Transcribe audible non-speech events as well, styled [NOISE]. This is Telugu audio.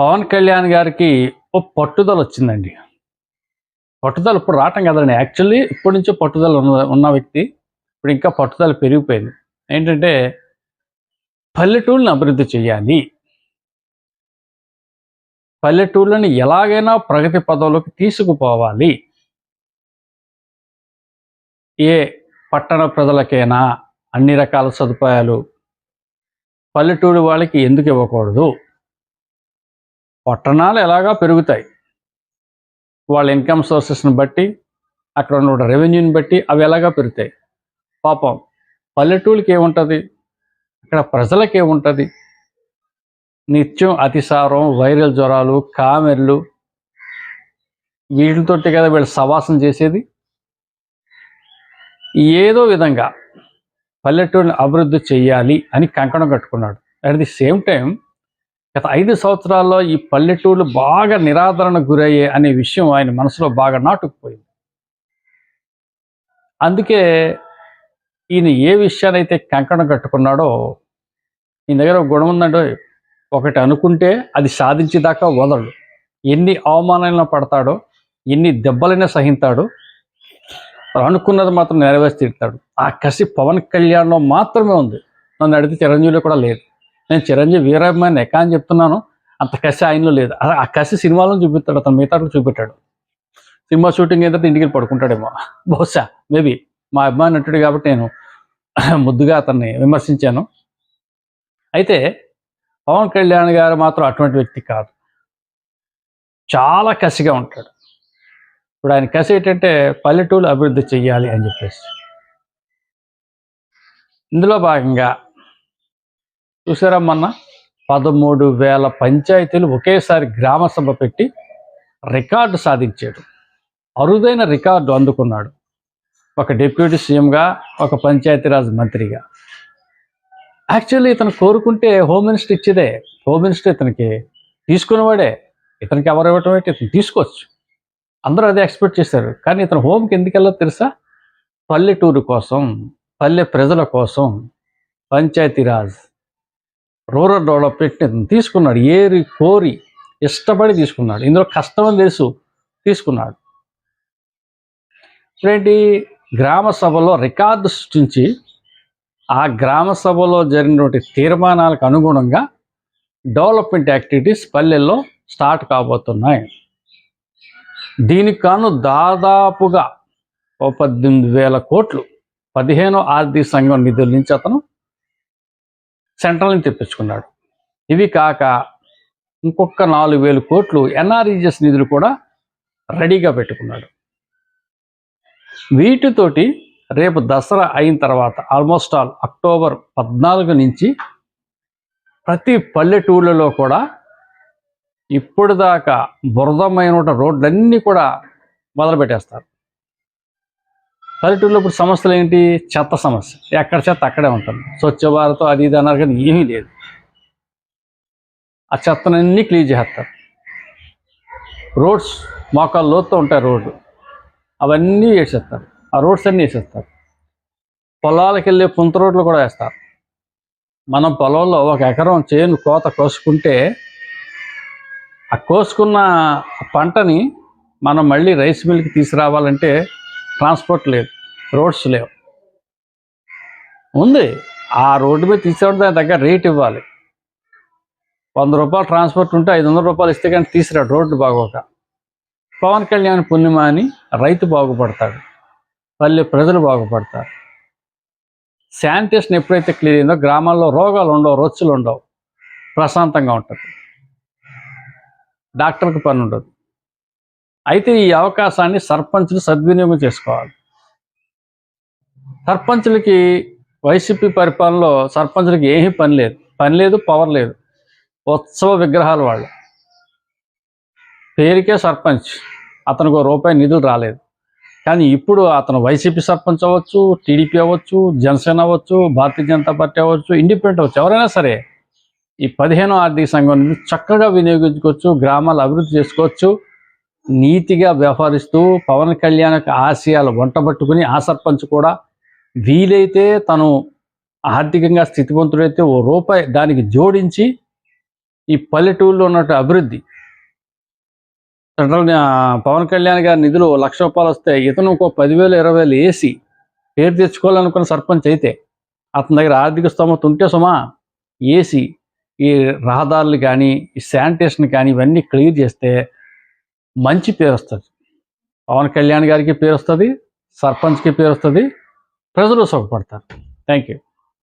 పవన్ కళ్యాణ్ గారికి ఓ పట్టుదల వచ్చిందండి. పట్టుదల ఇప్పుడు రావటం కదండి. యాక్చువల్లీ ఇప్పటి నుంచో పట్టుదల ఉన్న ఉన్న వ్యక్తి ఇప్పుడు ఇంకా పట్టుదల పెరిగిపోయింది. ఏంటంటే పల్లెటూళ్ళని అభివృద్ధి చేయాలి. పల్లెటూళ్ళని ఎలాగైనా ప్రగతి పదంలోకి తీసుకుపోవాలి. ఏ పట్టణ ప్రజలకైనా అన్ని రకాల సదుపాయాలు పల్లెటూరు వాళ్ళకి ఎందుకు ఇవ్వకూడదు? పట్టణాలు ఎలాగా పెరుగుతాయి? వాళ్ళ ఇన్కమ్ సోర్సెస్ని బట్టి అక్కడ ఉన్న రెవెన్యూని బట్టి అవి ఎలాగా పెరుగుతాయి? పాపం పల్లెటూళ్ళకి ఏముంటుంది? అక్కడ ప్రజలకి ఏముంటుంది? నిత్యం అతిసారం వైరల్ జ్వరాలు కామెర్లు వీటితోటి కదా వీళ్ళు సవాసం చేసేది? ఏదో విధంగా పల్లెటూరిని అభివృద్ధి చేయాలి అని కంకణం కట్టుకున్నాడు. అట్ ది సేమ్ టైం గత ఐదు సంవత్సరాల్లో ఈ పల్లెటూళ్ళు బాగా నిరాదరణ గురయ్యే అనే విషయం ఆయన మనసులో బాగా నాటుకుపోయింది. అందుకే ఈయన ఏ విషయానైతే కంకణం కట్టుకున్నాడో ఈయన దగ్గర గుణం ఉందంటే ఒకటి అనుకుంటే అది సాధించేదాకా వదలడు. ఎన్ని అవమానాలను పడతాడో ఎన్ని దెబ్బలైనా సహింతాడో అనుకున్నది మాత్రం నెరవేర్చి తిడతాడు ఆ కసి పవన్ కళ్యాణ్లో మాత్రమే ఉంది. నన్ను అడిగితే చిరంజీవిలో కూడా లేదు. నేను చిరంజీవి వీరాభిమాని ఎక్క అని చెప్తున్నాను. అంత కసి ఆయనలో లేదు. ఆ- కసి సినిమాలో చూపిస్తాడు అతను మిగతా చూపెట్టాడు. సినిమా షూటింగ్ అయితే ఇంటికి వెళ్ళి పడుకుంటాడేమో. బహుశా మేబీ. మా అభిమాని నటుడు కాబట్టి నేను [CLEARS THROAT] ముద్దుగా అతన్ని విమర్శించాను. అయితే పవన్ కళ్యాణ్ గారు మాత్రం అటువంటి వ్యక్తి కాదు. చాలా కసిగా ఉంటాడు. ఇప్పుడు ఆయన కసి ఏంటంటే పల్లెటూరు అభివృద్ధి చెయ్యాలి అని చెప్పేసి. ఇందులో భాగంగా చూసారా మొన్న? పదమూడు వేల పంచాయతీలు ఒకేసారి గ్రామ సభ పెట్టి రికార్డు సాధించాడు. అరుదైన రికార్డు అందుకున్నాడు. ఒక డిప్యూటీ సీఎంగా ఒక పంచాయతీరాజ్ మంత్రిగా. యాక్చువల్లీ ఇతను కోరుకుంటే హోమ్ మినిస్టర్ ఇచ్చేదే. హోమ్ మినిస్టర్ ఇతనికి తీసుకునేవాడే ఇతనికి ఎవరు ఇవ్వటం ఏంటి? ఇతను తీసుకోవచ్చు. అందరూ అదే ఎక్స్పెక్ట్ చేశారు. కానీ ఇతను హోమ్కి ఎందుకు వెళ్ళదు తెలుసా? పల్లెటూరు కోసం పల్లె ప్రజల కోసం పంచాయతీరాజ్ రూరల్ డెవలప్మెంట్ తీసుకున్నాడు ఏరి కోరి ఇష్టపడి తీసుకున్నాడు. ఇందులో కష్టం తెలుసు తీసుకున్నాడు. ఇప్పుడేంటి? గ్రామ సభలో రికార్డు సృష్టించి ఆ గ్రామ సభలో జరిగినటువంటి తీర్మానాలకు అనుగుణంగా డెవలప్మెంట్ యాక్టివిటీస్ పల్లెల్లో స్టార్ట్ కాబోతున్నాయి. దీనికి కాను దాదాపుగా ఓ పద్దెనిమిది వేల కోట్లు పదిహేను ఆర్థిక సంఘం నిధుల నుంచి అతను సెంట్రల్ నుంచి తెప్పించుకున్నాడు. ఇవి కాక ఇంకొక నాలుగు వేలు కోట్లు ఎన్ఆర్ఈజిఎస్ నిధులు కూడా రెడీగా పెట్టుకున్నాడు. వీటితోటి రేపు దసరా అయిన తర్వాత ఆల్మోస్ట్ ఆల్ అక్టోబర్ పద్నాలుగు నుంచి ప్రతి పల్లెటూళ్ళలో కూడా ఇప్పుడు దాకా బురదమైన రోడ్లన్నీ కూడా మొదలుపెట్టేస్తారు. పల్లెటూరులో ఇప్పుడు సమస్యలు ఏంటి? చెత్త సమస్య. ఎక్కడ చెత్త అక్కడే ఉంటుంది. స్వచ్ఛ భారత్ అది ఇది అన్నారు కానీ ఏమీ లేదు. ఆ చెత్తనన్నీ క్లీన్ చేస్తారు. రోడ్స్ మోకాలు లోతు ఉంటాయి రోడ్డు అవన్నీ వేసేస్తారు. ఆ రోడ్స్ అన్నీ వేసేస్తారు. పొలాలకు వెళ్ళే పుంత రోడ్లు కూడా వేస్తారు. మనం పొలంలో ఒక ఎకరం చేను కోత కోసుకుంటే ఆ కోసుకున్న పంటని మనం మళ్ళీ రైస్ మిల్కి తీసుకురావాలంటే ట్రాన్స్పోర్ట్ లేదు రోడ్స్ లేవు. ఉంది. ఆ రోడ్డు మీద తీసుకురావడం దాని దగ్గర రేట్ ఇవ్వాలి. వంద రూపాయలు ట్రాన్స్పోర్ట్ ఉంటే ఐదు వందల రూపాయలు ఇస్తే కానీ తీసుకురాడు రోడ్డు బాగోక. పవన్ కళ్యాణ్ పుణ్యమ అని రైతు బాగుపడతాడు. పల్లె ప్రజలు బాగుపడతారు. శానిటేషన్ ఎప్పుడైతే క్లియర్ అయిందో గ్రామాల్లో రోగాలు ఉండవు రొచ్చులు ఉండవు. ప్రశాంతంగా ఉంటుంది. డాక్టర్కి పని ఉండదు. అయితే ఈ అవకాశాన్ని సర్పంచులు సద్వినియోగం చేసుకోవాలి. సర్పంచులకి వైసీపీ పరిపాలనలో సర్పంచులకి ఏమీ పని లేదు. పని లేదు పవర్ లేదు. ఉత్సవ విగ్రహాలు వాళ్ళు. పేరుకే సర్పంచ్. అతనికి రూపాయి నిధులు రాలేదు. కానీ ఇప్పుడు అతను వైసీపీ సర్పంచ్ అవ్వచ్చు టీడీపీ అవ్వచ్చు జనసేన అవ్వచ్చు భారతీయ జనతా పార్టీ అవ్వచ్చు ఇండిపెండెంట్ అవ్వచ్చు ఎవరైనా సరే ఈ పదిహేనో ఆర్థిక సంఘం నుంచి చక్కగా వినియోగించుకోవచ్చు గ్రామాలు అభివృద్ధి చేసుకోవచ్చు. నీతిగా వ్యవహరిస్తూ పవన్ కళ్యాణ్ యొక్క ఆశయాలు వంటబట్టుకుని ఆ సర్పంచ్ కూడా వీలైతే తను ఆర్థికంగా స్థితివంతుడైతే ఓ రూపాయి దానికి జోడించి ఈ పల్లెటూరులో ఉన్నట్టు అభివృద్ధి. సెంట్రల్ పవన్ కళ్యాణ్ గారి నిధులు లక్ష రూపాయలు వస్తే ఇతను ఒక పదివేలు ఇరవై వేలు వేసి పేరు తెచ్చుకోవాలనుకున్న సర్పంచ్ అయితే అతని దగ్గర ఆర్థిక స్తోమత ఉంటే సుమా వేసి ఈ రహదారులు కానీ ఈ శానిటేషన్ కానీ ఇవన్నీ క్లియర్ చేస్తే మంచి పేరు వస్తుంది. పవన్ కళ్యాణ్ గారికి పేరు వస్తుంది సర్పంచ్కి పేరు వస్తుంది ప్రజలు సుఖపడతారు. Thank you